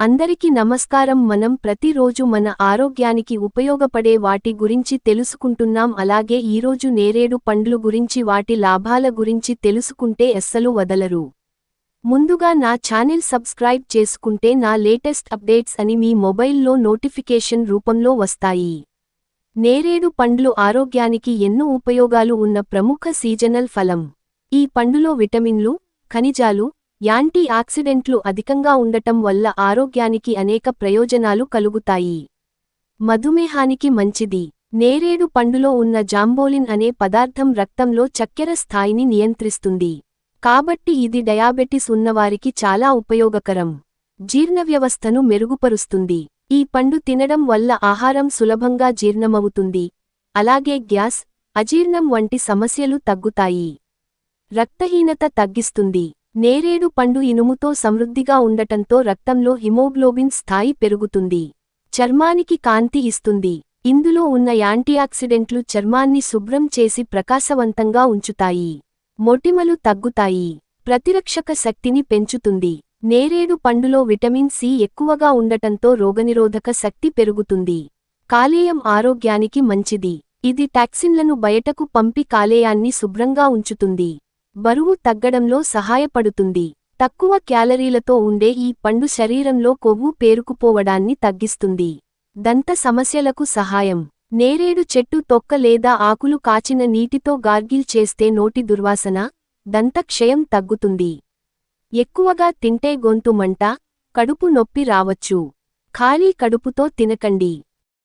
అందరికీ నమస్కారం. మనం ప్రతిరోజు మన ఆరోగ్యానికి ఉపయోగపడే వాటి గురించి తెలుసుకుంటున్నాం. అలాగే ఈరోజు నేరేడు పండ్లు గురించి వాటి లాభాల గురించి తెలుసుకుంటే ఎస్సలు వదలరు. ముందుగా నా ఛానల్ సబ్స్క్రైబ్ చేసుకుంటే నా లేటెస్ట్ అప్డేట్స్ అని మీ మొబైల్లో నోటిఫికేషన్ రూపంలో వస్తాయి. నేరేడు పండ్లు ఆరోగ్యానికి ఎన్నో ఉపయోగాలు ఉన్న ప్రముఖ సీజనల్ ఫలం. ఈ పండులో విటమిన్లు ఖనిజాలు యాంటీ ఆక్సిడెంట్లు అధికంగా ఉండటం వల్ల ఆరోగ్యానికి అనేక ప్రయోజనాలు కలుగుతాయి. మధుమేహానికి మంచిది. నేరేడు పండులో ఉన్న జాంబోలిన్ అనే పదార్థం రక్తంలో చక్కెర స్థాయిని నియంత్రిస్తుంది. కాబట్టి ఇది డయాబెటిస్ ఉన్నవారికి చాలా ఉపయోగకరం. జీర్ణవ్యవస్థను మెరుగుపరుస్తుంది. ఈ పండు తినడం వల్ల ఆహారం సులభంగా జీర్ణమవుతుంది. అలాగే గ్యాస్ అజీర్ణం వంటి సమస్యలు తగ్గుతాయి. రక్తహీనత తగ్గిస్తుంది. నేరేడు పండు ఇనుముతో సమృద్ధిగా ఉండటంతో రక్తంలో హిమోగ్లోబిన్ స్థాయి పెరుగుతుంది. చర్మానికి కాంతి ఇస్తుంది. ఇందులో ఉన్న యాంటీఆక్సిడెంట్లు చర్మాన్ని శుభ్రం చేసి ప్రకాశవంతంగా ఉంచుతాయి. మొటిమలు తగ్గుతాయి. ప్రతిరక్షక శక్తిని పెంచుతుంది. నేరేడు పండులో విటమిన్ సి ఎక్కువగా ఉండటంతో రోగనిరోధక శక్తి పెరుగుతుంది. కాలేయం ఆరోగ్యానికి మంచిది. ఇది టాక్సిన్లను బయటకు పంపి కాలేయాన్ని శుభ్రంగా ఉంచుతుంది. బరువు తగ్గడంలో సహాయపడుతుంది. తక్కువ క్యాలరీలతో ఉండే ఈ పండు శరీరంలో కొవ్వు పేరుకుపోవడాన్ని తగ్గిస్తుంది. దంత సమస్యలకు సహాయం. నేరేడు చెట్టు తొక్క లేదా ఆకులు కాచిన నీటితో గార్గిల్ చేస్తే నోటి దుర్వాసన దంతక్షయం తగ్గుతుంది. ఎక్కువగా తింటే గొంతు మంట కడుపు నొప్పి రావచ్చు. ఖాళీ కడుపుతో తినకండి.